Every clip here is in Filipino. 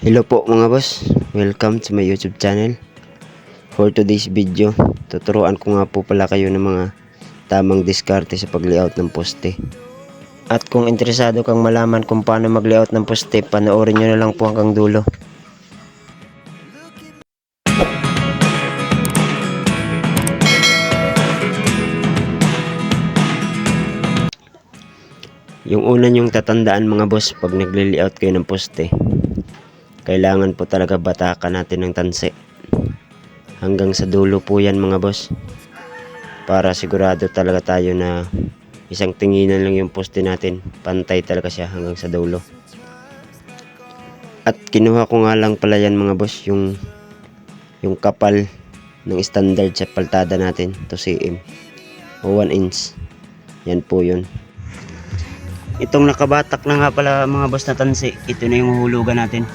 Hello po mga boss, welcome to my YouTube channel. For today's video, tuturuan ko nga po pala kayo ng mga tamang diskarte sa pag-layout ng poste. At kung interesado kang malaman kung paano mag-layout ng poste, panoorin nyo na lang po hanggang dulo. Yung una nyong tatandaan mga boss pag nagle-layout kayo ng poste, kailangan po talaga batakan natin ng tanse. Hanggang sa dulo po yan mga boss. Para sigurado talaga tayo na isang tinginan lang yung poste natin. Pantay talaga siya hanggang sa dulo. At kinuha ko nga lang pala yan mga boss yung yung kapal ng standard sa paltada natin to cm o 1 inch. Yan po yun. Itong nakabatak na nga pala mga boss na tansi, ito na yung hulugan natin.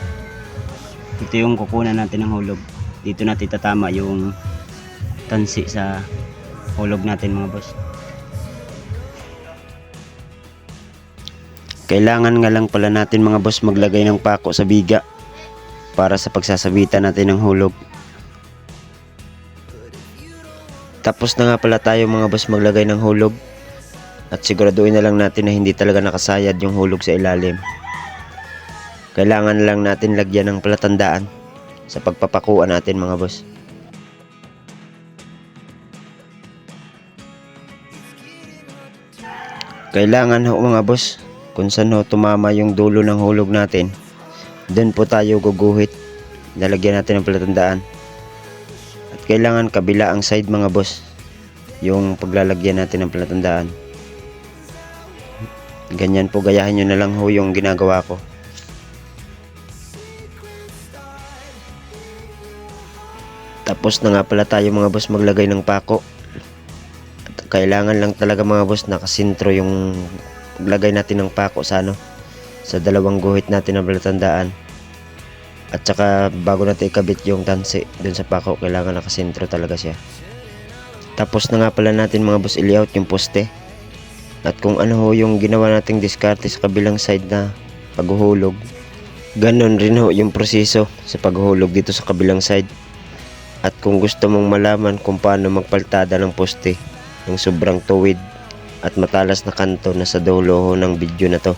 Ito yung kukunan natin ng hulog. Dito natin tatama yung tansi sa hulog natin mga boss. Kailangan nga lang pala natin mga boss maglagay ng pako sa biga para sa pagsasabitan natin ng hulog. Tapos na nga pala tayo mga boss maglagay ng hulog at siguraduhin na lang natin na hindi talaga nakasayad yung hulog sa ilalim. Kailangan lang natin lagyan ng palatandaan sa pagpapakuan natin mga boss. Kailangan ho mga boss kung saan ho tumama yung dulo ng hulog natin. Doon po tayo guguhit. Lalagyan natin ng palatandaan. At kailangan kabila ang side mga boss. Yung paglalagyan natin ng palatandaan. Ganyan po gayahin nyo na lang ho yung ginagawa ko. Tapos na nga pala tayo mga boss maglagay ng pako. Kailangan lang talaga mga boss nakasintro yung paglagay natin ng pako sa ano sa dalawang guhit natin na balatandaan. At saka bago natin ikabit yung tansi dun sa pako kailangan nakasintro talaga siya. Tapos na nga pala natin mga boss i-layout yung poste. At kung ano ho yung ginawa nating diskarte sa kabilang side na paghuhulog. Ganon rin ho yung proseso sa paghuhulog dito sa kabilang side. At kung gusto mong malaman kung paano magpaltada ng poste ng sobrang tuwid at matalas na kanto na sa dulo ng video na to.